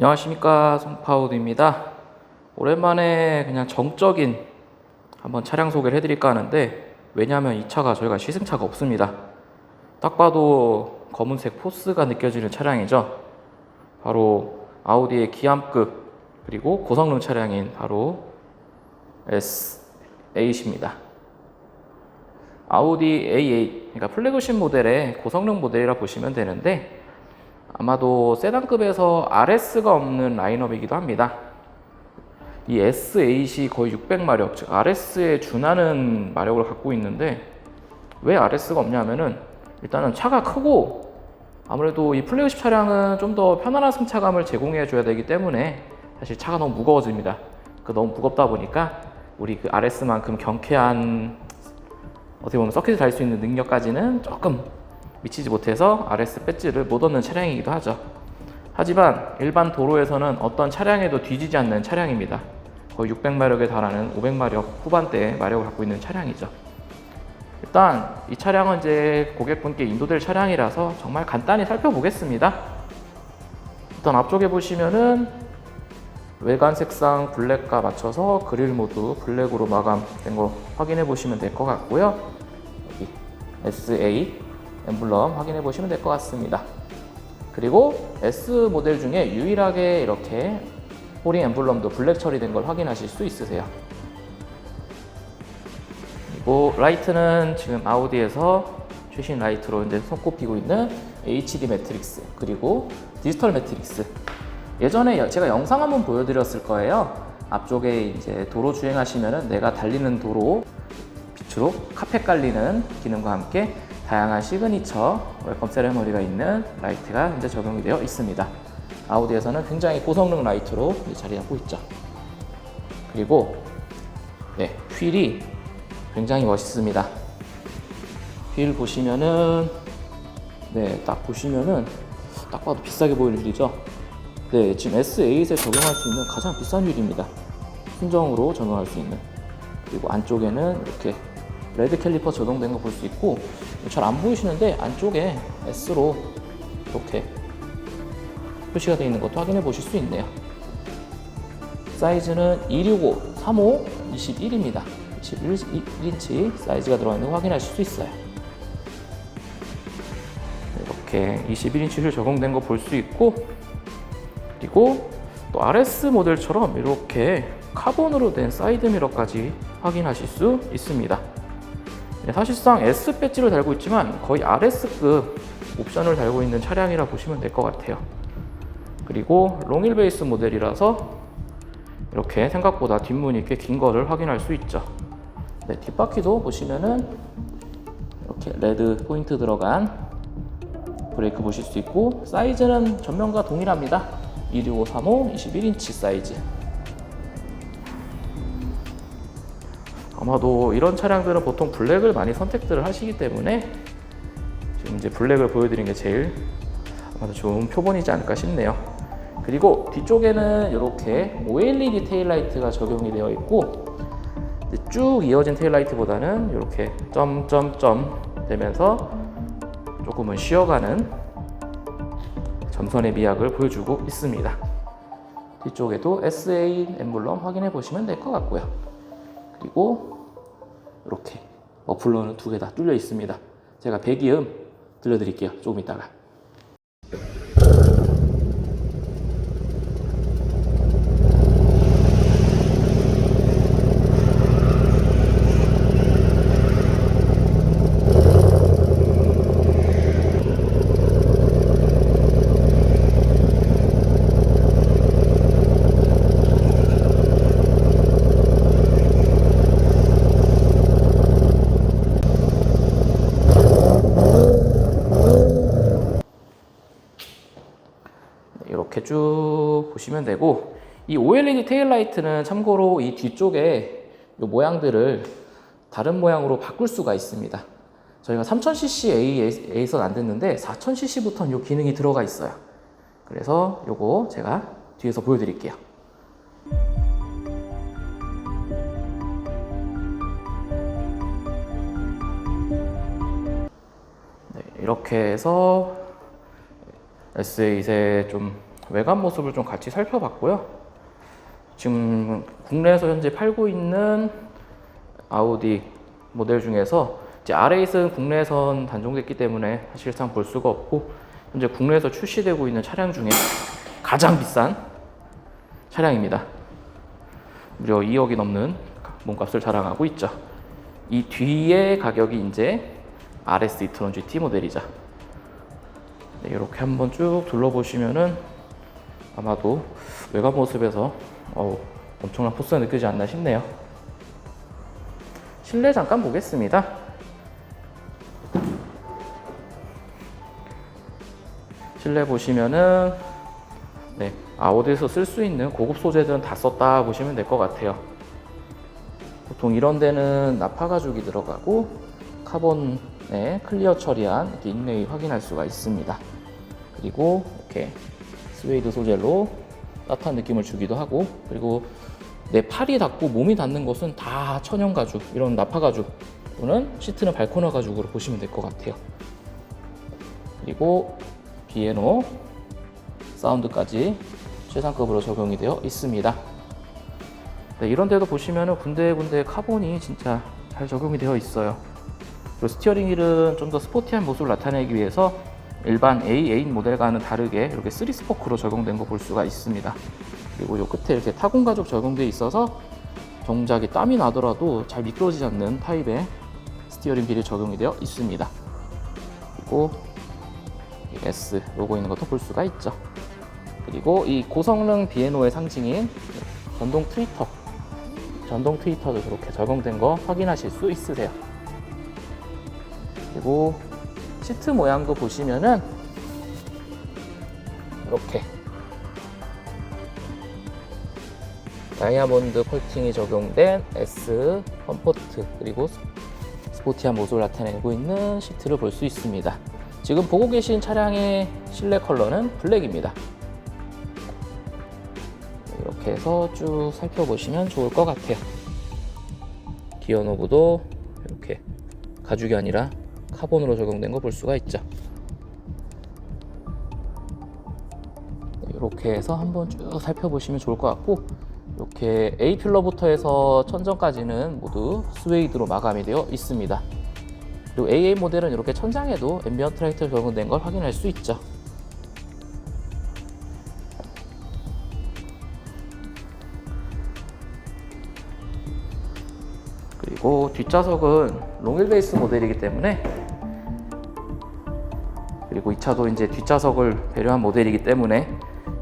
안녕하십니까 송파우드입니다. 오랜만에 그냥 정적인 한번 차량 소개를 해드릴까 하는데 왜냐하면 이 차가 저희가 시승차가 없습니다. 딱 봐도 검은색 포스가 느껴지는 차량이죠. 바로 아우디의 기암급 그리고 고성능 차량인 바로 S8입니다. 아우디 A8 그러니까 플래그십 모델의 고성능 모델이라 보시면 되는데 아마도 세단급에서 RS가 없는 라인업이기도 합니다. 이 S8이 거의 600마력, 즉 RS에 준하는 마력을 갖고 있는데 왜 RS가 없냐면은 일단은 차가 크고 아무래도 이 플래그십 차량은 좀 더 편안한 승차감을 제공해 줘야 되기 때문에 사실 차가 너무 무거워집니다. 그 너무 무겁다 보니까 우리 그 RS만큼 경쾌한 어떻게 보면 서킷을 달 수 있는 능력까지는 조금 미치지 못해서 RS 배지를 못 얻는 차량이기도 하죠. 하지만 일반 도로에서는 어떤 차량에도 뒤지지 않는 차량입니다. 거의 600마력에 달하는 500마력 후반대의 마력을 갖고 있는 차량이죠. 일단 이 차량은 이제 고객분께 인도될 차량이라서 정말 간단히 살펴보겠습니다. 일단 앞쪽에 보시면은 외관 색상 블랙과 맞춰서 그릴 모두 블랙으로 마감된 거 확인해 보시면 될 것 같고요. 여기 SA 엠블럼 확인해 보시면 될 것 같습니다. 그리고 S 모델 중에 유일하게 이렇게 호링 엠블럼도 블랙 처리된 걸 확인하실 수 있으세요. 그리고 라이트는 지금 아우디에서 최신 라이트로 이제 손꼽히고 있는 HD 매트릭스 그리고 디지털 매트릭스. 예전에 여- 제가 영상 한번 보여드렸을 거예요. 앞쪽에 이제 도로 주행하시면은 내가 달리는 도로 빛으로 카펫 깔리는 기능과 함께 다양한 시그니처 웰컴 세레머니가 있는 라이트가 현재 적용이 되어 있습니다. 아우디에서는 굉장히 고성능 라이트로 자리 잡고 있죠. 그리고 네, 휠이 굉장히 멋있습니다. 휠 보시면은 네, 딱 보시면은 딱 봐도 비싸게 보이는 휠이죠. 네, 지금 S8에 적용할 수 있는 가장 비싼 휠입니다. 순정으로 적용할 수 있는. 그리고 안쪽에는 이렇게 레드 캘리퍼 적용된 거 볼 수 있고 잘 안 보이시는데 안쪽에 S로 이렇게 표시가 되어 있는 것도 확인해 보실 수 있네요. 사이즈는 265, 35, 21입니다. 21인치 사이즈가 들어가 있는 거 확인하실 수 있어요. 이렇게 21인치를 적용된 거 볼 수 있고 그리고 또 RS 모델처럼 이렇게 카본으로 된 사이드 미러까지 확인하실 수 있습니다. 네, 사실상 S 배지를 달고 있지만 거의 RS급 옵션을 달고 있는 차량이라 보시면 될 것 같아요. 그리고 롱일 베이스 모델이라서 이렇게 생각보다 뒷문이 꽤 긴 거를 확인할 수 있죠. 네, 뒷바퀴도 보시면은 이렇게 레드 포인트 들어간 브레이크 보실 수 있고 사이즈는 전면과 동일합니다. 26535 21인치 사이즈. 아마도 이런 차량들은 보통 블랙을 많이 선택들을 하시기 때문에 지금 이제 블랙을 보여드린 게 제일 아마도 좋은 표본이지 않을까 싶네요. 그리고 뒤쪽에는 이렇게 OLED 테일라이트가 적용이 되어 있고 쭉 이어진 테일라이트보다는 이렇게 점점점 되면서 조금은 쉬어가는 점선의 미학을 보여주고 있습니다. 뒤쪽에도 SA 엠블럼 확인해 보시면 될 것 같고요. 그리고 이렇게 머플러는 두 개 다 뚫려 있습니다. 제가 배기음 들려드릴게요. 조금 이따가. 이렇게 쭉 보시면 되고 이 OLED 테일라이트는 참고로 이 뒤쪽에 이 모양들을 다른 모양으로 바꿀 수가 있습니다. 저희가 3000ccA에서는 안 됐는데 4000cc부터는 이 기능이 들어가 있어요. 그래서 요거 제가 뒤에서 보여드릴게요. 네, 이렇게 해서 S8의 좀 외관 모습을 좀 같이 살펴봤고요. 지금 국내에서 현재 팔고 있는 아우디 모델 중에서 이제 R8은 국내에선 단종됐기 때문에 사실상 볼 수가 없고 현재 국내에서 출시되고 있는 차량 중에 가장 비싼 차량입니다. 무려 2억이 넘는 몸값을 자랑하고 있죠. 이 뒤에 가격이 이제 RS 이트론 GT 모델이죠. 네, 이렇게 한번 쭉 둘러보시면은 아마도 외관 모습에서 어우, 엄청난 포스가 느껴지지 않나 싶네요. 실내 잠깐 보겠습니다. 실내 보시면은 네, 아우디에서 쓸 수 있는 고급 소재들은 다 썼다 보시면 될 것 같아요. 보통 이런 데는 나파 가죽이 들어가고 카본에 클리어 처리한 이렇게 인레이 확인할 수가 있습니다. 그리고 이렇게 스웨이드 소재로 따뜻한 느낌을 주기도 하고 그리고 내 팔이 닿고 몸이 닿는 곳은 다 천연 가죽 이런 나파 가죽 또는 시트는 발코나 가죽으로 보시면 될 것 같아요. 그리고 비에노 사운드까지 최상급으로 적용이 되어 있습니다. 네, 이런 데도 보시면은 군데군데 카본이 진짜 잘 적용이 되어 있어요. 그리고 스티어링 휠은 좀 더 스포티한 모습을 나타내기 위해서 일반 A8 모델과는 다르게 이렇게 3 스포크로 적용된 거 볼 수가 있습니다. 그리고 이 끝에 이렇게 타공 가죽 적용되어 있어서 정작에 땀이 나더라도 잘 미끄러지지 않는 타입의 스티어링 휠이 적용이 되어 있습니다. 그리고 이 S 로고 있는 것도 볼 수가 있죠. 그리고 이 고성능 비에노의 상징인 전동 트위터, 전동 트위터도 이렇게 적용된 거 확인하실 수 있으세요. 그리고 시트 모양도 보시면은 이렇게 다이아몬드 컬팅이 적용된 S 컴포트 그리고 스포티한 모습을 나타내고 있는 시트를 볼 수 있습니다. 지금 보고 계신 차량의 실내 컬러는 블랙입니다. 이렇게 해서 쭉 살펴보시면 좋을 것 같아요. 기어 노브도 이렇게 가죽이 아니라 카본으로 적용된 거 볼 수가 있죠. 이렇게 해서 한번 쭉 살펴보시면 좋을 것 같고 이렇게 A 필러부터 해서 천정까지는 모두 스웨이드로 마감이 되어 있습니다. 그리고 AA 모델은 이렇게 천장에도 앰비언트 라이트 적용된 걸 확인할 수 있죠. 그리고 뒷좌석은 롱휠 베이스 모델이기 때문에 그리고 이 차도 이제 뒷좌석을 배려한 모델이기 때문에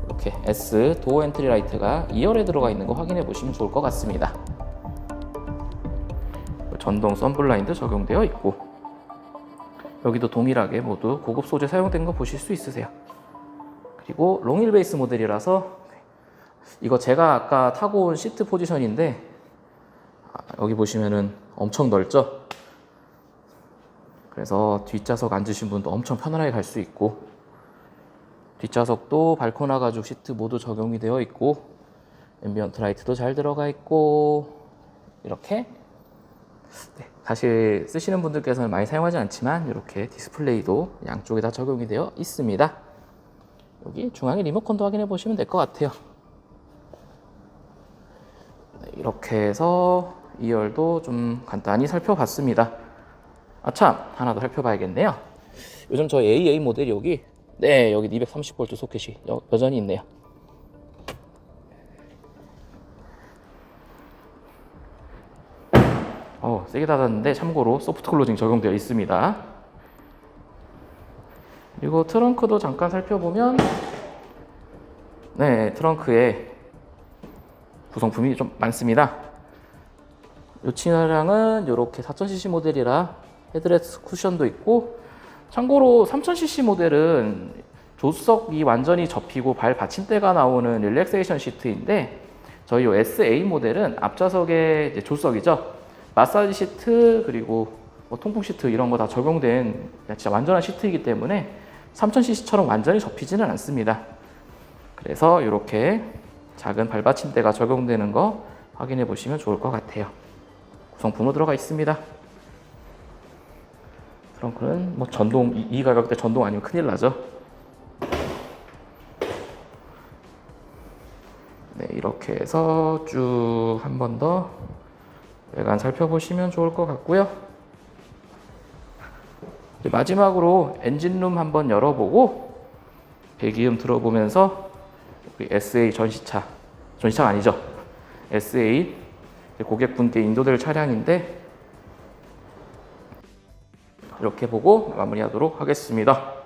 이렇게 S 도어 엔트리 라이트가 2열에 들어가 있는 거 확인해 보시면 좋을 것 같습니다. 전동 썬블라인드 적용되어 있고 여기도 동일하게 모두 고급 소재 사용된 거 보실 수 있으세요. 그리고 롱힐 베이스 모델이라서 이거 제가 아까 타고 온 시트 포지션인데 아, 여기 보시면은 엄청 넓죠? 그래서 뒷좌석 앉으신 분도 엄청 편안하게 갈 수 있고 뒷좌석도 발코나 가죽 시트 모두 적용이 되어 있고 앰비언트 라이트도 잘 들어가 있고 이렇게 네, 사실 쓰시는 분들께서는 많이 사용하지 않지만 이렇게 디스플레이도 양쪽에 다 적용이 되어 있습니다. 여기 중앙에 리모컨도 확인해 보시면 될 것 같아요. 네, 이렇게 해서 2열도 좀 간단히 살펴봤습니다. 아참 하나 더 살펴봐야겠네요. 요즘 저 AA 모델이 여기 네 여기 230V 소켓이 여, 여전히 있네요. 어 세게 닫았는데 참고로 소프트 클로징 적용되어 있습니다. 그리고 트렁크도 잠깐 살펴보면 네 트렁크에 구성품이 좀 많습니다. 이 차량은 이렇게 4000cc 모델이라 헤드레스 쿠션도 있고 참고로 3000cc 모델은 조수석이 완전히 접히고 발 받침대가 나오는 릴렉세이션 시트인데 저희 요 SA 모델은 앞좌석에 이제 조수석이죠? 마사지 시트 그리고 뭐 통풍 시트 이런 거 다 적용된 진짜 완전한 시트이기 때문에 3000cc처럼 완전히 접히지는 않습니다. 그래서 이렇게 작은 발받침대가 적용되는 거 확인해 보시면 좋을 것 같아요. 구성품으로 들어가 있습니다 트렁크는 뭐 전동 이, 이 가격대 전동 아니면 큰일 나죠. 이렇게 해서 쭉 한 번 더 외관 살펴보시면 좋을 것 같고요. 마지막으로 엔진룸 한번 열어보고 배기음 들어보면서 우리 SA 전시차 전시차가 아니죠 SA 고객분께 인도될 차량인데 이렇게 보고 마무리하도록 하겠습니다.